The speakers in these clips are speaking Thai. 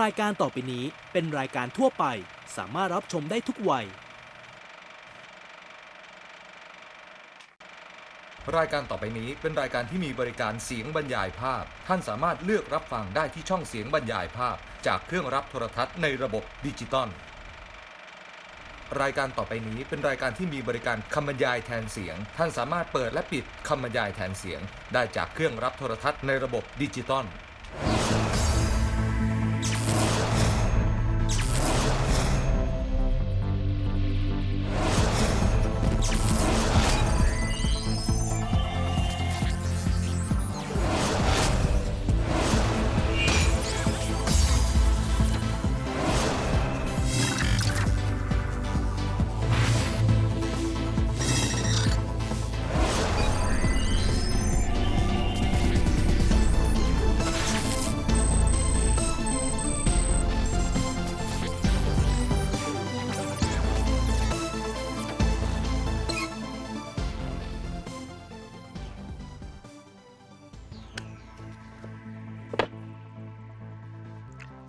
รายการต่อไปนี้เป็นรายการทั่วไป สามารถรับชมได้ทุกวัย รายการต่อไปนี้เป็นรายการที่มีบริการเสียงบรรยายภาพ ท่านสามารถเลือกรับฟังได้ที่ช่องเสียงบรรยายภาพ จากเครื่องรับโทรทัศน์ในระบบดิจิตอล รายการต่อไปนี้เป็นรายการที่มีบริการคำบรรยายแทนเสียง ท่านสามารถเปิดและปิดคำบรรยายแทนเสียง ได้จากเครื่องรับโทรทัศน์ในระบบดิจิตอล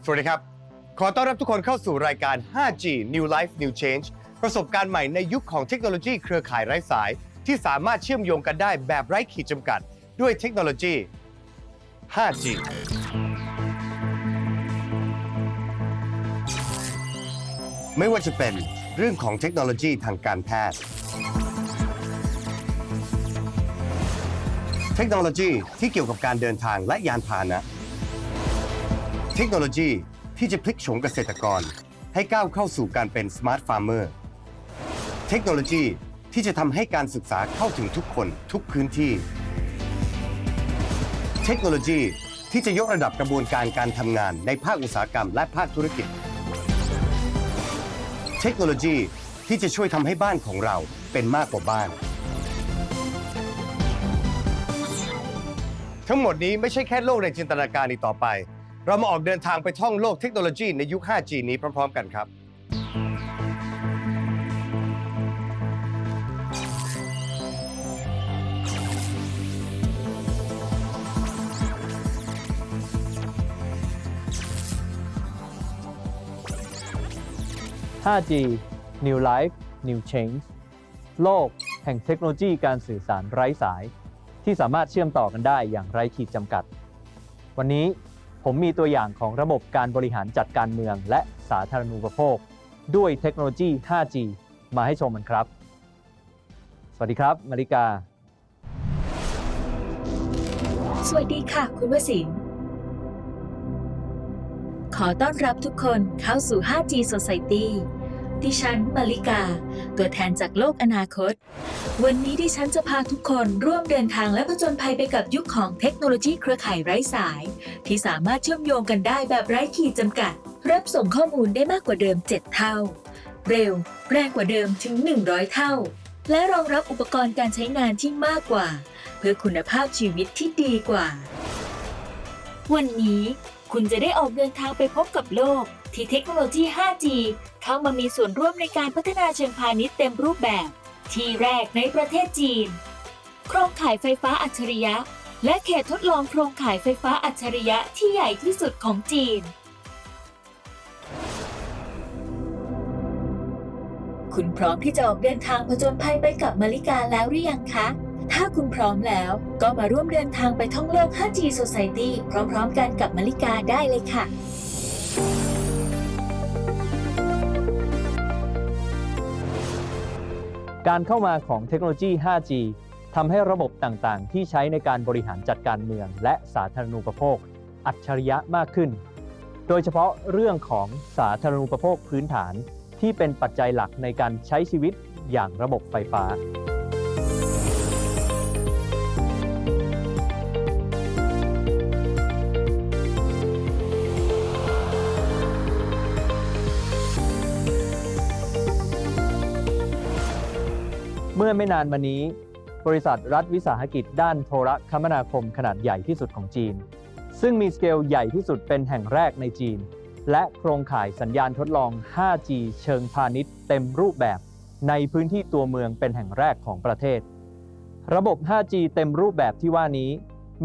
สวัสดีครับ ขอต้อนรับทุกคนเข้าสู่รายการ 5G New Life New Change ประสบการณ์ใหม่ในยุคของเทคโนโลยีเครือข่ายไร้สาย ที่สามารถเชื่อมโยงกันได้แบบไร้ขีดจำกัด ด้วยเทคโนโลยี 5G ไม่ว่าจะเป็นเรื่องของเทคโนโลยีทางการแพทย์ เทคโนโลยีที่เกี่ยวกับการเดินทางและยานพาหนะ เทคโนโลยีที่จะพลิกโฉมเกษตรกร ให้ก้าวเข้าสู่การเป็นสมาร์ทฟาร์มเมอร์ เทคโนโลยีที่จะทำให้การศึกษาเข้าถึงทุกคนทุกพื้นที่ เทคโนโลยีที่จะยกระดับกระบวนการการทำงานในภาคอุตสาหกรรมและภาคธุรกิจ เทคโนโลยีที่จะช่วยทำให้บ้านของเราเป็นมากกว่าบ้าน ทั้งหมดนี้ไม่ใช่แค่โลกในจินตนาการอีกต่อไป เรามาออกเดินทางไปท่องโลกเทคโนโลยีในยุค 5G นี้พร้อม ๆ กันครับ 5G New Life New Change โลกแห่งเทคโนโลยีการสื่อสารไร้สาย ที่สามารถเชื่อมต่อกันได้อย่างไร้ขีดจำกัด วันนี้ ผมมีตัวอย่างของระบบการบริหารจัดการเมืองและสาธารณูปโภค ด้วยเทคโนโลยี 5G มาให้ชมกันครับ สวัสดีครับ มาริกา สวัสดีค่ะ คุณวสินขอต้อนรับทุกคนเข้าสู่ 5G Society ดิฉันมาริกา ตัวแทนจากโลกอนาคต วันนี้ดิฉันจะพาทุกคนร่วมเดินทางและผจญภัยไปกับยุคของเทคโนโลยีเครือข่ายไร้สาย ที่สามารถเชื่อมโยงกันได้แบบไร้ขีดจำกัด รับส่งข้อมูลได้มากกว่าเดิม 7 เท่า เร็ว แรงกว่าเดิมถึง 100 เท่า และรองรับอุปกรณ์การใช้งานที่มากกว่า เพื่อคุณภาพชีวิตที่ดีกว่า วันนี้คุณจะได้ออกเดินทางไปพบกับโลก ที่เทคโนโลยี 5G เข้ามามีส่วนร่วมในการพัฒนาเชิงพาณิชย์เต็มรูปแบบ ที่แรกในประเทศจีน โครงข่ายไฟฟ้าอัจฉริยะ และเขตทดลองโครงข่ายไฟฟ้าอัจฉริยะที่ใหญ่ที่สุดของจีน คุณพร้อมที่จะออกเดินทางผจญภัยไปกับมาริกาแล้วหรือยังคะถ้าคุณพร้อมแล้วก็มาร่วมเดินทางไปท่องโลก 5G Society พร้อมๆกันกับมาริกาได้เลยค่ะ การเข้ามาของเทคโนโลยี 5G ทำให้ระบบต่างๆ ที่ใช้ในการบริหารจัดการเมือง และสาธารณูปโภค อัจฉริยะมากขึ้น โดยเฉพาะเรื่องของสาธารณูปโภคพื้นฐาน ที่เป็นปัจจัยหลักในการใช้ชีวิตอย่างระบบไฟฟ้า มื่อไม่นานมานี้ บริษัทรัฐวิสาหกิจด้านโทรคมนาคมขนาดใหญ่ที่สุดของจีน ซึ่งมีสเกลใหญ่ที่สุดเป็นแห่งแรกในจีน และโครงข่ายสัญญาณทดลอง 5G เชิงพาณิชย์เต็มรูปแบบ ในพื้นที่ตัวเมืองเป็นแห่งแรกของประเทศ ระบบ 5G เต็มรูปแบบที่ว่านี้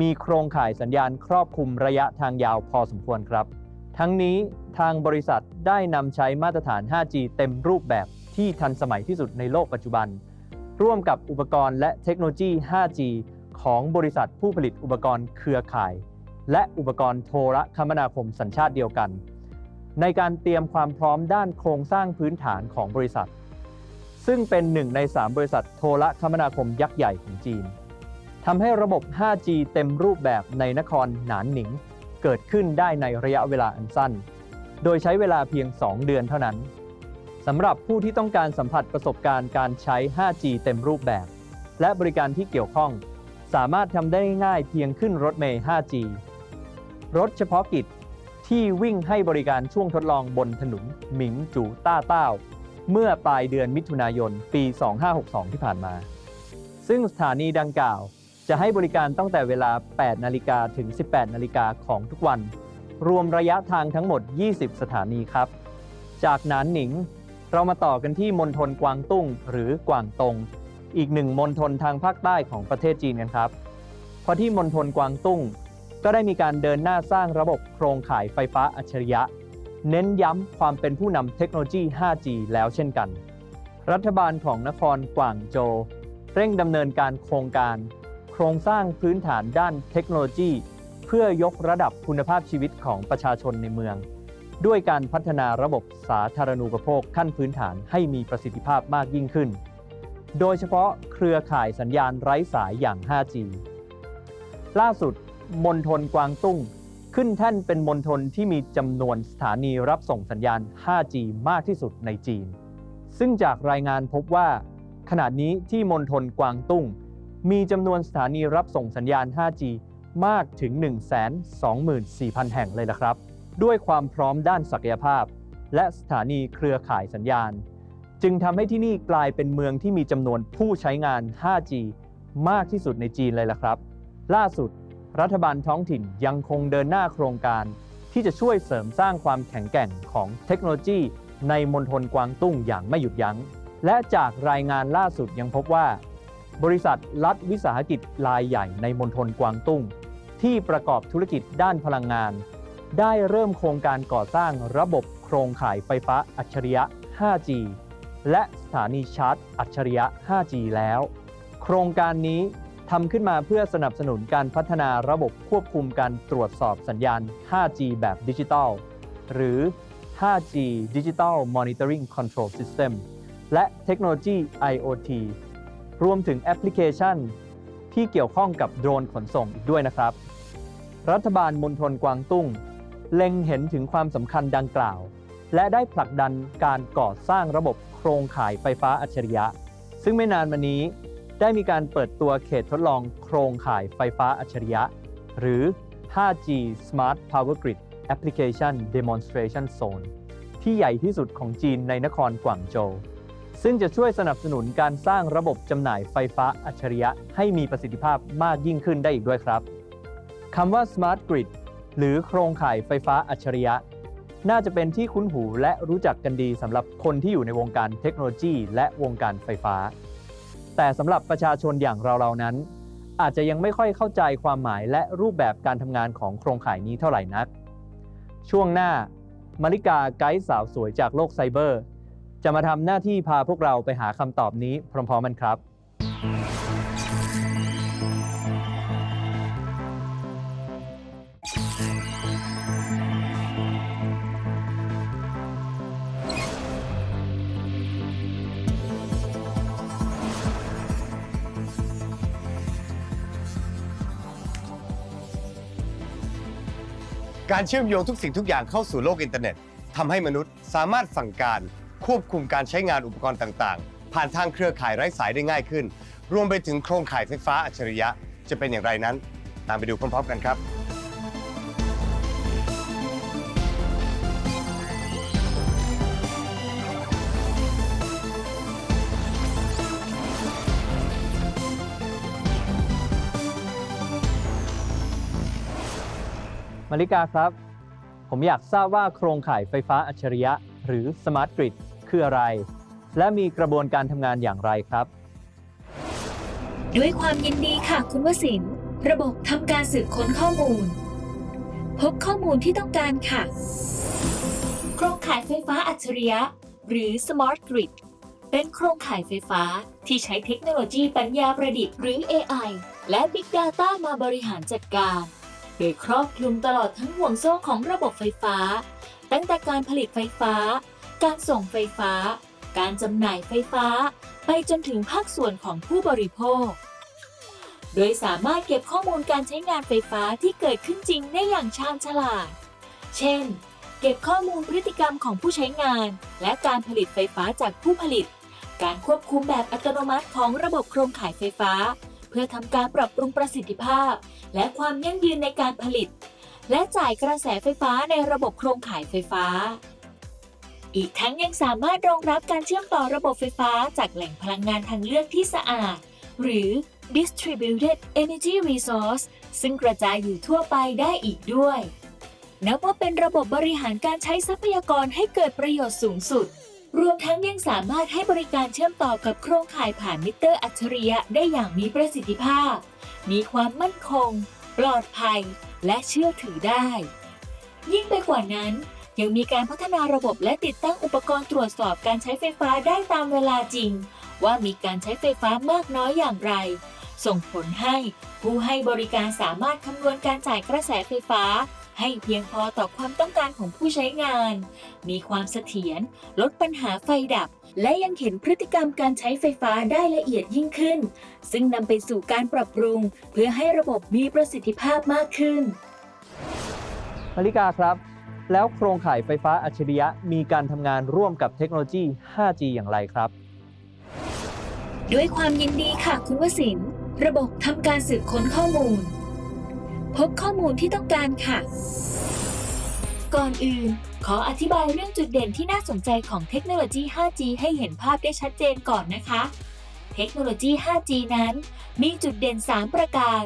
มีโครงข่ายสัญญาณครอบคลุมระยะทางยาวพอสมควรครับ ทั้งนี้ทางบริษัทได้นำใช้มาตรฐาน 5G เต็มรูปแบบที่ทันสมัยที่สุดในโลกปัจจุบัน ร่วมกับอุปกรณ์และเทคโนโลยี 5G ของบริษัทผู้ผลิตอุปกรณ์เครือข่าย และอุปกรณ์โทรคมนาคมสัญชาติเดียวกัน ในการเตรียมความพร้อมด้านโครงสร้างพื้นฐานของบริษัท ซึ่งเป็นหนึ่งใน 3 บริษัทโทรคมนาคมยักษ์ใหญ่ของจีนทำให้ระบบ 5G เต็มรูปแบบในนครหนานหนิง เกิดขึ้นได้ในระยะเวลาอันสั้น โดยใช้เวลาเพียง 2 เดือนเท่านั้น สำหรับผู้ที่ต้องการสัมผัสประสบการณ์การใช้ 5G เต็มรูปแบบ และบริการที่เกี่ยวข้อง สามารถทำได้ง่ายเพียงขึ้นรถเมล์ 5G รถเฉพาะกิจที่วิ่งให้บริการช่วงทดลองบนถนนหมิงจูต้าเต้า เมื่อปลายเดือนมิถุนายน ปี 2562 ที่ผ่านมา ซึ่งสถานีดังกล่าว จะให้บริการตั้งแต่เวลา 8 นาฬิกาถึง 18 นาฬิกาของทุกวัน รวมระยะทางทั้งหมด 20 สถานีครับ จากหนานหนิง เรามาต่อกันที่มณฑลกวางตุ้งหรือกวางตง อีกหนึ่งมณฑลทางภาคใต้ของประเทศจีนกันครับเพราะที่มณฑลกวางตุ้ง ก็ได้มีการเดินหน้าสร้างระบบโครงข่ายไฟฟ้าอัจฉริยะ เน้นย้ำความเป็นผู้นำเทคโนโลยี 5G แล้วเช่นกัน รัฐบาลของนครกวางโจวเร่งดำเนินการโครงการ โครงสร้างพื้นฐานด้านเทคโนโลยี เพื่อยกระดับคุณภาพชีวิตของประชาชนในเมือง ด้วยการพัฒนาระบบสาธารณูปโภคขั้นพื้นฐานให้มีประสิทธิภาพมากยิ่งขึ้น โดยเฉพาะเครือข่ายสัญญาณไร้สายอย่าง 5G ล่าสุดมณฑลกวางตุ้ง ขึ้นแท่นเป็นมณฑลที่มีจำนวนสถานีรับส่งสัญญาณ 5G มากที่สุดในจีน ซึ่งจากรายงานพบว่า ขณะนี้ที่มณฑลกวางตุ้ง มีจำนวนสถานีรับส่งสัญญาณ 5G มากถึง 124,000 แห่งเลยละครับ ด้วยความพร้อมด้านศักยภาพ และสถานีเครือข่ายสัญญาณ จึงทำให้ที่นี่กลายเป็นเมืองที่มีจำนวนผู้ใช้งาน 5G มากที่สุดในจีนเลยล่ะครับ ล่าสุด รัฐบาลท้องถิ่นยังคงเดินหน้าโครงการ ที่จะช่วยเสริมสร้างความแข็งแกร่งของเทคโนโลยีในมณฑลกวางตุ้งอย่างไม่หยุดยัง้ง และจากรายงานล่าสุดยังพบว่า บริษัทรัฐวิสาหกิจรายใหญ่ในมณฑลกวางตุ้ง ที่ประกอบธุรกิจด้านพลังงาน ได้เริ่มโครงการก่อสร้างระบบโครงข่ายไฟฟ้าอัจฉริยะ 5G และสถานีชาร์จ อัจฉริยะ 5G แล้ว โครงการนี้ทำขึ้นมาเพื่อสนับสนุนการพัฒนาระบบควบคุมการตรวจสอบสัญญาณ 5G แบบดิจิทัล หรือ 5G Digital Monitoring Control System และเทคโนโลยี IoT รวมถึงแอปพลิเคชัน ที่เกี่ยวข้องกับโดรนขนส่งอีกด้วยนะครับ รัฐบาลมณฑลกวางตุ้ง เล็งเห็นถึงความสำคัญดังกล่าว และได้ผลักดันการก่อสร้างระบบโครงข่ายไฟฟ้าอัจฉริยะ ซึ่งไม่นานมานี้ได้มีการเปิดตัวเขตทดลองโครงข่ายไฟฟ้าอัจฉริยะ หรือ 5G Smart Power Grid Application Demonstration Zone ที่ใหญ่ที่สุดของจีนในนครกวางโจว ซึ่งจะช่วยสนับสนุนการสร้างระบบจำหน่ายไฟฟ้าอัจฉริยะให้มีประสิทธิภาพมากยิ่งขึ้นได้อีกด้วยครับคำว่า Smart Grid หรือโครงข่ายไฟฟ้าอัจฉริยะ น่าจะเป็นที่คุ้นหูและรู้จักกันดีสำหรับคนที่อยู่ในวงการเทคโนโลยี และวงการไฟฟ้า แต่สำหรับประชาชนอย่างเราๆนั้น อาจจะยังไม่ค่อยเข้าใจความหมายและรูปแบบการทำงานของโครงข่ายนี้เท่าไหร่นัก ช่วงหน้ามาริกาไกด์สาวสวยจากโลกไซเบอร์ จะมาทำหน้าที่พาพวกเราไปหาคำตอบนี้พร้อมๆกันครับ การเชื่อมโยงทุกสิ่งทุกอย่างเข้าสู่โลกอินเทอร์เน็ตทำให้มนุษย์สามารถสั่งการควบคุมการใช้งานอุปกรณ์ต่างๆ ผ่านทางเครือข่ายไร้สายได้ง่ายขึ้น รวมไปถึงโครงข่ายไฟฟ้าอัจฉริยะ จะเป็นอย่างไรนั้น ตามไปดูพร้อมๆกันครับ มาริกาครับ ผมอยากทราบว่าโครงข่ายไฟฟ้าอัจฉริยะ หรือ Smart Grid คืออะไร และมีกระบวนการทำงานอย่างไรครับ ด้วยความยินดีค่ะคุณวสินทร์ระบบทำการสืบค้นข้อมูล พบข้อมูลที่ต้องการค่ะ โครงข่ายไฟฟ้าอัจฉริยะ หรือ Smart Grid เป็นโครงข่ายไฟฟ้าที่ใช้เทคโนโลยีปัญญาประดิษฐ์หรือ AI และ Big Data มาบริหารจัดการ โดยครอบคลุมตลอดทั้งห่วงโซ่ของระบบไฟฟ้า ตั้งแต่การผลิตไฟฟ้า การส่งไฟฟ้า การจำหน่ายไฟฟ้า ไปจนถึงภาคส่วนของผู้บริโภค โดยสามารถเก็บข้อมูลการใช้งานไฟฟ้าที่เกิดขึ้นจริงได้อย่างชาญฉลาด เช่น เก็บข้อมูลพฤติกรรมของผู้ใช้งาน และการผลิตไฟฟ้าจากผู้ผลิต การควบคุมแบบอัตโนมัติของระบบโครงข่ายไฟฟ้า เพื่อทำการปรับปรุงประสิทธิภาพ และความยั่งยืนในการผลิต และจ่ายกระแสไฟฟ้าในระบบโครงข่ายไฟฟ้า อีกทั้งยังสามารถรองรับการเชื่อมต่อระบบไฟฟ้าจากแหล่งพลังงานทางเลือกที่สะอาด หรือ distributed energy resource ซึ่งกระจายอยู่ทั่วไปได้อีกด้วย นับว่าเป็นระบบบริหารการใช้ทรัพยากรให้เกิดประโยชน์สูงสุด รวมทั้งยังสามารถให้บริการเชื่อมต่อกับโครงข่ายผ่านมิเตอร์อัจฉริยะได้อย่างมีประสิทธิภาพ มีความมั่นคง ปลอดภัย และเชื่อถือได้ ยิ่งไปกว่านั้น ยังมีการพัฒนาระบบและติดตั้งอุปกรณ์ตรวจสอบการใช้ไฟฟ้าได้ตามเวลาจริง ว่ามีการใช้ไฟฟ้ามากน้อยอย่างไร ส่งผลให้ผู้ให้บริการสามารถคำนวณการจ่ายกระแสไฟฟ้า ให้เพียงพอต่อความต้องการของผู้ใช้งาน มีความเสถียรลดปัญหาไฟดับ และยังเห็นพฤติกรรมการใช้ไฟฟ้าได้ละเอียดยิ่งขึ้น ซึ่งนำไปสู่การปรับปรุง เพื่อให้ระบบมีประสิทธิภาพมากขึ้นมาริกาครับ แล้วโครงข่ายไฟฟ้าอัจฉริยะมีการทำงานร่วมกับเทคโนโลยี 5G อย่างไรครับ ด้วยความยินดีค่ะคุณวสินทร์ระบบทำการสืบค้นข้อมูล พบข้อมูลที่ต้องการค่ะ ก่อนอื่น ขออธิบายเรื่องจุดเด่นที่น่าสนใจของเทคโนโลยี 5G ให้เห็นภาพได้ชัดเจนก่อนนะคะ เทคโนโลยี 5G นั้น มีจุดเด่น 3 ประการ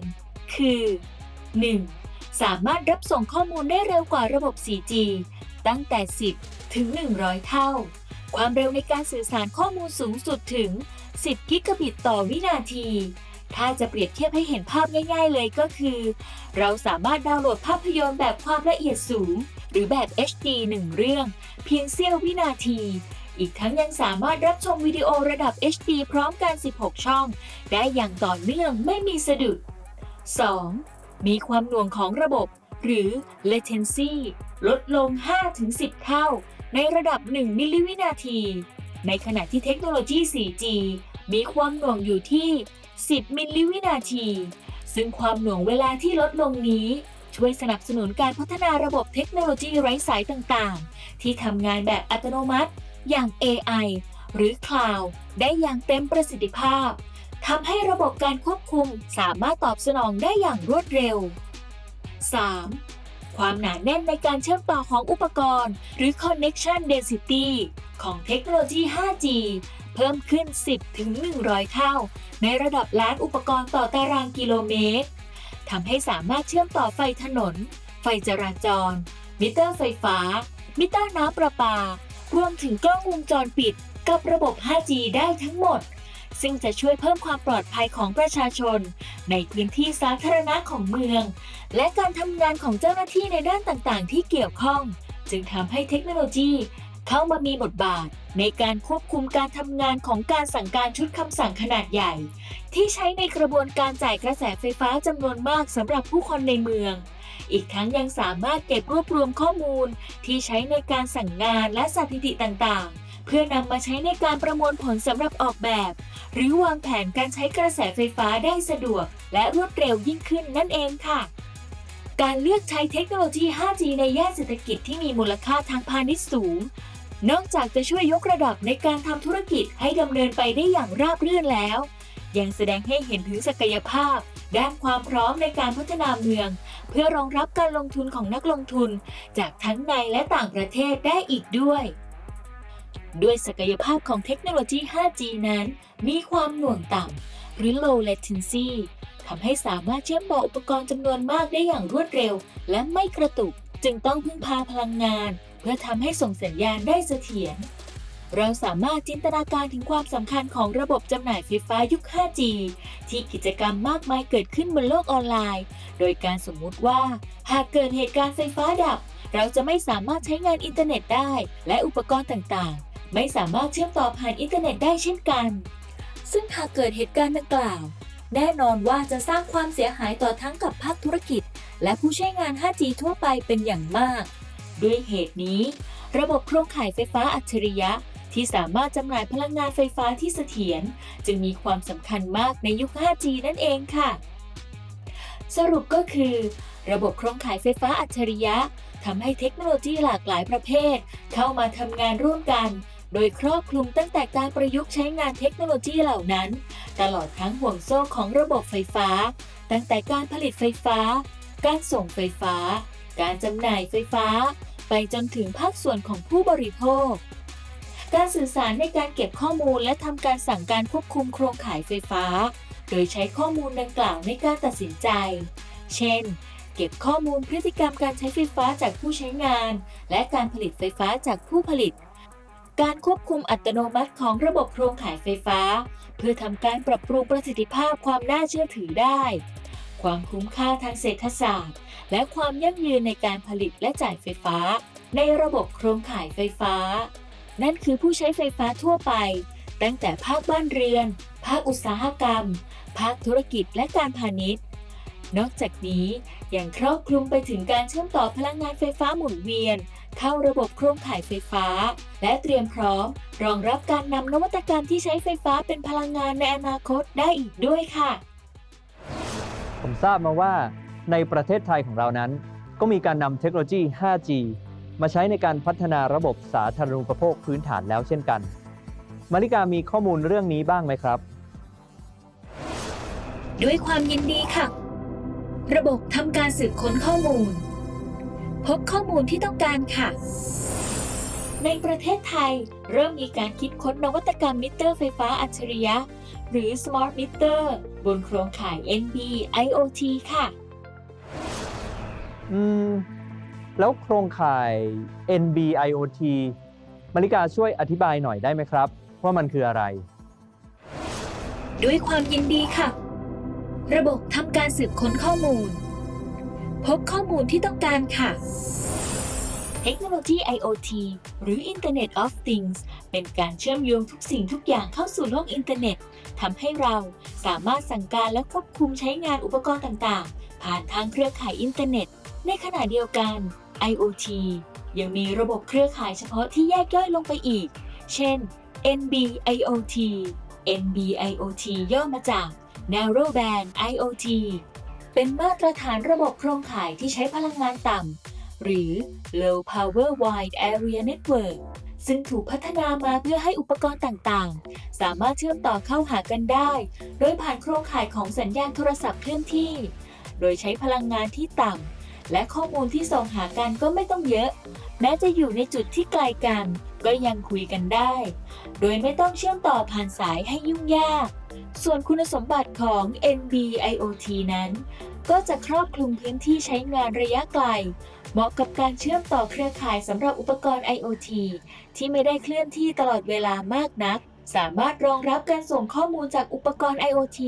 คือ 1. สามารถรับส่งข้อมูลได้เร็วกว่าระบบ 4G ตั้งแต่ 10 ถึง 100 เท่า ความเร็วในการสื่อสารข้อมูลสูงสุดถึง 10 กิกะบิตต่อวินาที ถ้าจะเปรียบเทียบให้เห็นภาพง่าย ๆ เลยก็คือ เราสามารถดาวน์โหลดภาพยนตร์แบบความละเอียดสูง หรือแบบ HD 1 เรื่อง เพียงเสี้ยววินาที อีกทั้งยังสามารถรับชมวิดีโอระดับ HD พร้อมกัน 16 ช่อง ได้อย่างต่อเนื่องไม่มีสะดุด 2. มีความหน่วงของระบบ หรือ latency ลดลง 5-10 เท่า ในระดับ 1 มิลลิวินาที ในขณะที่เทคโนโลยี 4G มีความหน่วงอยู่ที่ 10 มิลลิวินาที ซึ่งความหน่วงเวลาที่ลดลงนี้ ช่วยสนับสนุนการพัฒนาระบบเทคโนโลยีไร้สายต่างๆ ที่ทำงานแบบอัตโนมัติ อย่าง AI หรือ Cloud ได้อย่างเต็มประสิทธิภาพทำให้ระบบการควบคุมสามารถตอบสนองได้อย่างรวดเร็ว 3. ความหนาแน่นในการเชื่อมต่อของอุปกรณ์ หรือ connection density ของเทคโนโลยี 5G เพิ่มขึ้น 10 ถึง 100 เท่า ในระดับล้านอุปกรณ์ต่อตารางกิโลเมตร ทำให้สามารถเชื่อมต่อไฟถนน ไฟจราจร มิเตอร์ไฟฟ้า มิเตอร์น้ำประปา รวมถึงกล้องวงจรปิด กับระบบ 5G ได้ทั้งหมด ซึ่งจะช่วยเพิ่มความปลอดภัยของประชาชน ในพื้นที่สาธารณะของเมือง และการทำงานของเจ้าหน้าที่ในด้านต่างๆ ที่เกี่ยวข้อง จึงทำให้เทคโนโลยีเข้ามามีบทบาท ในการควบคุมการทำงานของการสั่งการชุดคำสั่งขนาดใหญ่ ที่ใช้ในกระบวนการจ่ายกระแสไฟฟ้าจำนวนมากสำหรับผู้คนในเมือง อีกทั้งยังสามารถเก็บรวบรวมข้อมูล ที่ใช้ในการสั่งงานและสถิติต่างๆ เพื่อนำมาใช้ในการประมวลผลสำหรับออกแบบ หรือวางแผนการใช้กระแสไฟฟ้าได้สะดวก และรวดเร็วยิ่งขึ้นนั่นเองค่ะ การเลือกใช้เทคโนโลยี 5G ในย่านเศรษฐกิจที่มีมูลค่าทางพาณิชย์สูง นอกจากจะช่วยยกระดับในการทำธุรกิจให้ดำเนินไปได้อย่างราบรื่นแล้ว ยังแสดงให้เห็นถึงศักยภาพ ด้านความพร้อมในการพัฒนาเมือง เพื่อรองรับการลงทุนของนักลงทุน จากทั้งในและต่างประเทศได้อีกด้วย ด้วยศักยภาพของเทคโนโลยี 5G นั้น มีความหน่วงต่ำ หรือ low latency ทำให้สามารถเชื่อมต่ออุปกรณ์จำนวนมากได้อย่างรวดเร็ว และไม่กระตุก จึงต้องพึ่งพาพลังงาน เพื่อทำให้ส่งสัญญาณได้เสถียร เราสามารถจินตนาการถึงความสำคัญของระบบจำหน่ายไฟฟ้ายุค 5G ที่กิจกรรมมากมายเกิดขึ้นบนโลกออนไลน์ โดยการสมมุติว่า หากเกิดเหตุการณ์ไฟฟ้าดับ เราจะไม่สามารถใช้งานอินเทอร์เน็ตได้ และอุปกรณ์ต่างๆ ไม่สามารถเชื่อมต่อผ่านอินเทอร์เน็ตได้เช่นกัน ซึ่งหากเกิดเหตุการณ์ดังกล่าว แน่นอนว่าจะสร้างความเสียหายต่อทั้งกับภาคธุรกิจ และผู้ใช้งาน 5G ทั่วไปเป็นอย่างมาก ด้วยเหตุนี้ ระบบโครงข่ายไฟฟ้าอัจฉริยะที่สามารถจำหน่ายพลังงานไฟฟ้าที่เสถียรจึงมีความสำคัญมากในยุค 5G นั่นเองค่ะ สรุปก็คือ ระบบโครงข่ายไฟฟ้าอัจฉริยะทำให้เทคโนโลยีหลากหลายประเภท เข้ามาทำงานร่วมกัน โดยครอบคลุมตั้งแต่การประยุกต์ใช้งานเทคโนโลยีเหล่านั้น ตลอดทั้งห่วงโซ่ของระบบไฟฟ้า ตั้งแต่การผลิตไฟฟ้า การส่งไฟฟ้า การจำหน่ายไฟฟ้า ไปจนถึงภาคส่วนของผู้บริโภค การสื่อสารในการเก็บข้อมูลและทำการสั่งการควบคุมโครงข่ายไฟฟ้า โดยใช้ข้อมูลดังกล่าวในการตัดสินใจ เช่นเก็บข้อมูลพฤติกรรมการใช้ไฟฟ้าจากผู้ใช้งาน และการผลิตไฟฟ้าจากผู้ผลิต การควบคุมอัตโนมัติของระบบโครงข่ายไฟฟ้า เพื่อทำการปรับปรุงประสิทธิภาพความน่าเชื่อถือได้ ความคุ้มค่าทางเศรษฐศาสตร์ และความยั่งยืนในการผลิตและจ่ายไฟฟ้า ในระบบโครงข่ายไฟฟ้า นั่นคือผู้ใช้ไฟฟ้าทั่วไป ตั้งแต่ภาคบ้านเรือน ภาคอุตสาหกรรม ภาคธุรกิจและการพาณิชย์ นอกจากนี้ยังครอบคลุมไปถึงการเชื่อมต่อพลังงานไฟฟ้าหมุนเวียน เข้าระบบโครงข่ายไฟฟ้า และเตรียมพร้อม รองรับการนำนวัตกรรมที่ใช้ไฟฟ้าเป็นพลังงานในอนาคตได้อีกด้วยค่ะ ผมทราบมาว่าในประเทศไทยของเรานั้น ก็มีการนำเทคโนโลยี 5G มาใช้ในการพัฒนาระบบสาธารณูปโภคพื้นฐานแล้วเช่นกัน มาริกามีข้อมูลเรื่องนี้บ้างไหมครับ ด้วยความยินดีค่ะ ระบบทำการสืบค้นข้อมูล พบข้อมูลที่ต้องการค่ะ ในประเทศไทย เริ่มมีการคิดค้นนวัตกรรมมิเตอร์ไฟฟ้าอัจฉริยะ หรือ Smart Meter บนโครงข่าย NB IoT ค่ะ อืม แล้วโครงข่าย NB IoT มาริกาช่วยอธิบายหน่อยได้ไหมครับ ว่ามันคืออะไร ด้วยความยินดีค่ะ ระบบทำการสืบค้นข้อมูล พบข้อมูลที่ต้องการค่ะ เทคโนโลยี IoT หรือ Internet of Things เป็นการเชื่อมโยงทุกสิ่งทุกอย่างเข้าสู่โลกอินเทอร์เน็ตทำให้เราสามารถสั่งการและควบคุมใช้งานอุปกรณ์ต่างๆ ผ่านทางเครือข่ายอินเทอร์เน็ต ในขณะเดียวกัน IoT ยังมีระบบเครือข่ายเฉพาะที่แยกย่อยลงไปอีก เช่น NB IoT NB IoT ย่อมาจาก Narrowband IoT เป็นมาตรฐานระบบโครงข่ายที่ใช้พลังงานต่ำ หรือ Low Power Wide Area Network ซึ่งถูกพัฒนามาเพื่อให้อุปกรณ์ต่างๆ สามารถเชื่อมต่อเข้าหากันได้ โดยผ่านโครงข่ายของสัญญาณโทรศัพท์เคลื่อนที่ โดยใช้พลังงานที่ต่ำ และข้อมูลที่ส่งหากันก็ไม่ต้องเยอะ แม้จะอยู่ในจุดที่ไกลกัน ก็ยังคุยกันได้ โดยไม่ต้องเชื่อมต่อผ่านสายให้ยุ่งยาก ส่วนคุณสมบัติของ NB IoT นั้น ก็จะครอบคลุมพื้นที่ใช้งานระยะไกล เหมาะกับการเชื่อมต่อเครือข่ายสำหรับอุปกรณ์ IoT ที่ไม่ได้เคลื่อนที่ตลอดเวลามากนัก สามารถรองรับการส่งข้อมูลจากอุปกรณ์ IoT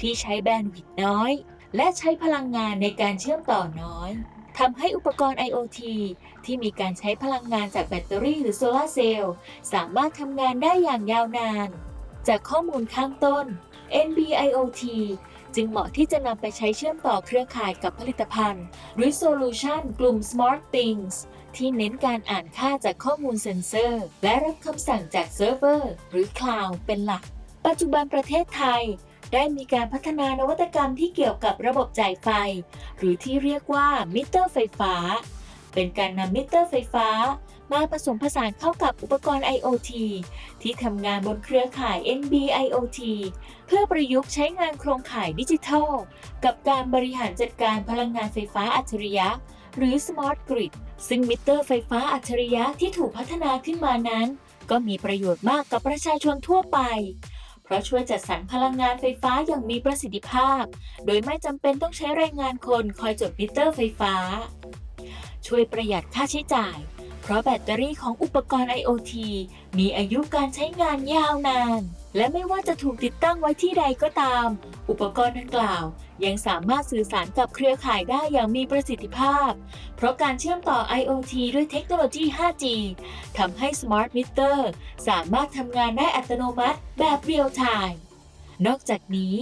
ที่ใช้แบนด์วิดต์น้อย และใช้พลังงานในการเชื่อมต่อน้อยทำให้อุปกรณ์ IoT ที่มีการใช้พลังงานจากแบตเตอรี่หรือโซลาเซลล์สามารถทำงานได้อย่างยาวนาน จากข้อมูลข้างต้น NB IoT จึงเหมาะที่จะนำไปใช้เชื่อมต่อเครือข่ายกับผลิตภัณฑ์ หรือโซลูชันกลุ่ม Smart Things ที่เน้นการอ่านค่าจากข้อมูลเซ็นเซอร์ และรับคำสั่งจากเซิร์ฟเวอร์ หรือคลาวด์เป็นหลัก ปัจจุบันประเทศไทย ได้มีการพัฒนานวัตกรรมที่เกี่ยวกับระบบจ่ายไฟ หรือที่เรียกว่ามิเตอร์ไฟฟ้า เป็นการนำมิเตอร์ไฟฟ้า มาผสมผสานเข้ากับอุปกรณ์ IoT ที่ทำงานบนเครือข่าย NB IoT เพื่อประยุกต์ใช้งานโครงข่ายดิจิทัล กับการบริหารจัดการพลังงานไฟฟ้าอัจฉริยะ หรือ Smart Grid ซึ่งมิเตอร์ไฟฟ้าอัจฉริยะที่ถูกพัฒนาขึ้นมานั้น ก็มีประโยชน์มากกับประชาชนทั่วไปเพราะช่วยจัดสรรพลังงานไฟฟ้าอย่างมีประสิทธิภาพ โดยไม่จำเป็นต้องใช้แรงงานคนคอยจดมิเตอร์ไฟฟ้า ช่วยประหยัดค่าใช้จ่าย เพราะแบตเตอรี่ของอุปกรณ์ IoT มีอายุการใช้งานยาวนาน และไม่ว่าจะถูกติดตั้งไว้ที่ใดก็ตาม อุปกรณ์ดังกล่าว ยังสามารถสื่อสารกับเครือข่ายได้อย่างมีประสิทธิภาพ เพราะการเชื่อมต่อ IoT ด้วยเทคโนโลยี 5G ทำให้ Smart Meter สามารถทำงานได้อัตโนมัติแบบเรียลไทม์ นอกจากนี้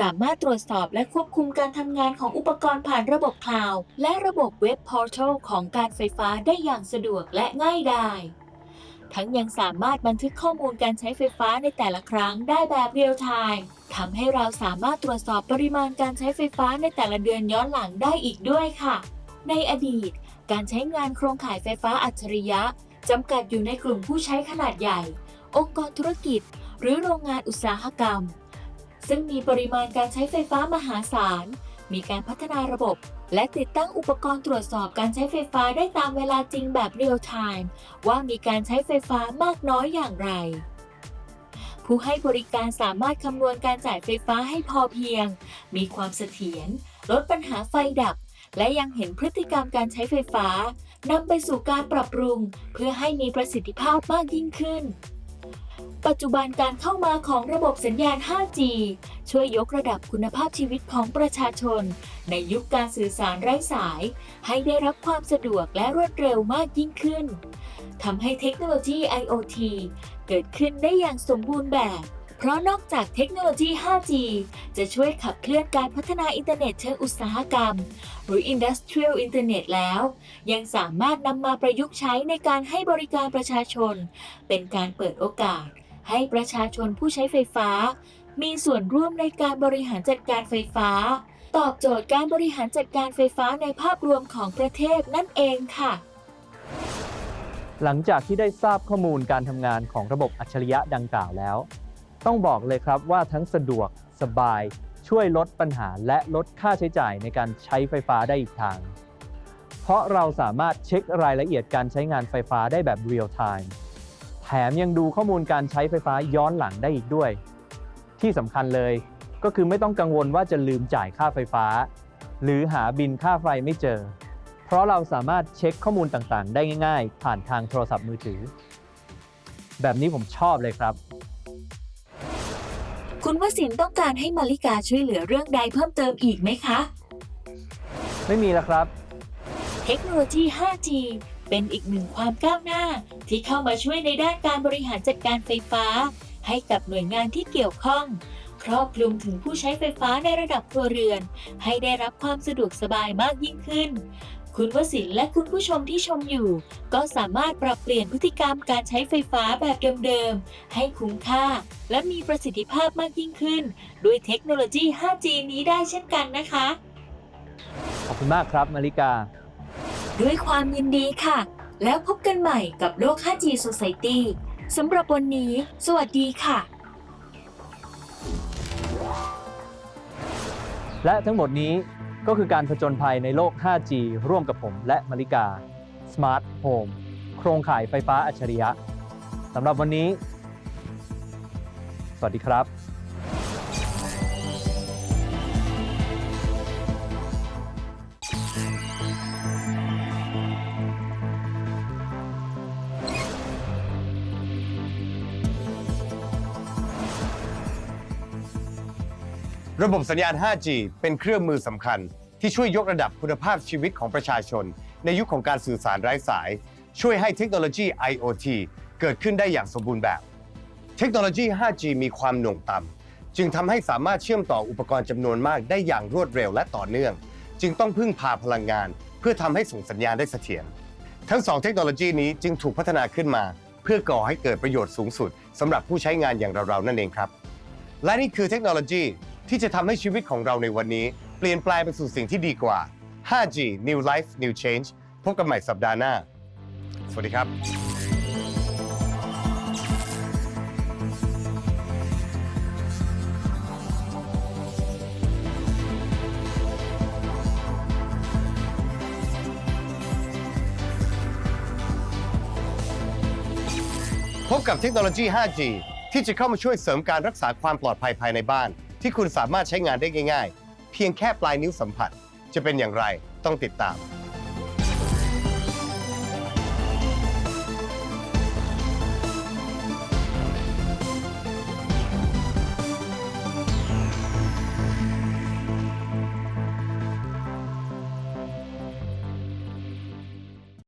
สามารถตรวจสอบและควบคุมการทำงานของอุปกรณ์ผ่านระบบคลาวด์และระบบเว็บพอร์ทัลของการไฟฟ้าได้อย่างสะดวกและง่ายดายทั้งยังสามารถบันทึกข้อมูลการใช้ไฟฟ้าในแต่ละครั้งได้แบบเรียลไทม์ทำให้เราสามารถตรวจสอบปริมาณการใช้ไฟฟ้าในแต่ละเดือนย้อนหลังได้อีกด้วยค่ะ ในอดีต การใช้งานโครงข่ายไฟฟ้าอัจฉริยะจำกัดอยู่ในกลุ่มผู้ใช้ขนาดใหญ่ องค์กรธุรกิจ หรือโรงงานอุตสาหกรรม ซึ่งมีปริมาณการใช้ไฟฟ้ามหาศาล มีการพัฒนาระบบ และติดตั้งอุปกรณ์ตรวจสอบการใช้ไฟฟ้าได้ตามเวลาจริงแบบเรียลไทม์ว่ามีการใช้ไฟฟ้ามากน้อยอย่างไร ผู้ให้บริการสามารถคำนวณการจ่ายไฟฟ้าให้พอเพียง มีความเสถียรลดปัญหาไฟดับ และยังเห็นพฤติกรรมการใช้ไฟฟ้านำไปสู่การปรับปรุง เพื่อให้มีประสิทธิภาพมากยิ่งขึ้น ปัจจุบันการเข้ามาของระบบสัญญาณ 5G ช่วยยกระดับคุณภาพชีวิตของประชาชน ในยุคการสื่อสารไร้สาย ให้ได้รับความสะดวกและรวดเร็วมากยิ่งขึ้นทำให้เทคโนโลยี IoT เกิดขึ้นได้อย่างสมบูรณ์แบบ เพราะนอกจากเทคโนโลยี 5G จะช่วยขับเคลื่อนการพัฒนาอินเทอร์เน็ตเชิงอุตสาหกรรม หรือ Industrial Internet แล้ว ยังสามารถนำมาประยุกต์ใช้ในการให้บริการประชาชน เป็นการเปิดโอกาส ให้ประชาชนผู้ใช้ไฟฟ้า มีส่วนร่วมในการบริหารจัดการไฟฟ้า ตอบโจทย์การบริหารจัดการไฟฟ้าในภาพรวมของประเทศนั่นเองค่ะ หลังจากที่ได้ทราบข้อมูลการทำงานของระบบอัจฉริยะดังกล่าวแล้ว ต้องบอกเลยครับว่าทั้งสะดวกสบาย ช่วยลดปัญหาและลดค่าใช้จ่ายในการใช้ไฟฟ้าได้อีกทาง เพราะเราสามารถเช็ครายละเอียดการใช้งานไฟฟ้าได้แบบเรียลไทม์ แถมยังดูข้อมูลการใช้ไฟฟ้าย้อนหลังได้อีกด้วย ที่สำคัญเลยก็คือไม่ต้องกังวลว่าจะลืมจ่ายค่าไฟฟ้า หรือหาบินค่าไฟไม่เจอ เพราะเราสามารถเช็คข้อมูลต่างๆ ได้ง่าย ๆ ผ่านทางโทรศัพท์มือถือ แบบนี้ผมชอบเลยครับ คุณวสินทร์ต้องการให้มาริกาช่วยเหลือเรื่องใดเพิ่มเติมอีกไหมคะ ไม่มีแล้วครับ เทคโนโลยี 5G เป็นอีกหนึ่งความก้าวหน้า ที่เข้ามาช่วยในด้านการบริหารจัดการไฟฟ้า ให้กับหน่วยงานที่เกี่ยวข้อง ครอบคลุมถึงผู้ใช้ไฟฟ้าในระดับครัวเรือน ให้ได้รับความสะดวกสบายมากยิ่งขึ้น คุณวสินและคุณผู้ชมที่ชมอยู่ ก็สามารถปรับเปลี่ยนพฤติกรรมการใช้ไฟฟ้าแบบเดิมๆ ให้คุ้มค่า และมีประสิทธิภาพมากยิ่งขึ้น ด้วยเทคโนโลยี 5G นี้ได้เช่นกันนะคะ ขอบคุณมากครับมาริกา ด้วยความยินดีค่ะ แล้วพบกันใหม่กับโลก 5G Society สำหรับวันนี้ สวัสดีค่ะ และทั้งหมดนี้ก็คือการผจญภัยในโลก 5G ร่วมกับผมและมาริกา Smart Home โครงข่ายไฟฟ้าอัจฉริยะสำหรับวันนี้ สวัสดีครับ ระบบสัญญาณ 5G เป็นเครื่องมือสำคัญ ที่ช่วยยกระดับคุณภาพชีวิตของประชาชน ในยุคของการสื่อสารไร้สาย ช่วยให้เทคโนโลยี IoT เกิดขึ้นได้อย่างสมบูรณ์แบบ เทคโนโลยี 5G มีความหน่วงต่ำจึงทำให้สามารถเชื่อมต่ออุปกรณ์จำนวนมากได้อย่างรวดเร็วและต่อเนื่อง จึงต้องพึ่งพาพลังงาน เพื่อทำให้ส่งสัญญาณได้เสถียรทั้งสองเทคโนโลยีนี้จึงถูกพัฒนาขึ้นมา เพื่อก่อให้เกิดประโยชน์สูงสุดสำหรับผู้ใช้งานอย่างเราๆนั่นเองครับ และนี่คือเทคโนโลยี ที่จะทำให้ชีวิตของเราในวันนี้ เปลี่ยนแปลงไปสู่สิ่งที่ดีกว่า 5G New Life New Change พบกันใหม่สัปดาห์หน้า สวัสดีครับพบกับเทคโนโลยี 5G ที่จะเข้ามาช่วยเสริมการรักษาความปลอดภัยภายในบ้าน ที่คุณสามารถใช้งานได้ง่ายๆเพียงแค่ปลายนิ้วสัมผัส จะเป็นอย่างไรต้องติดตาม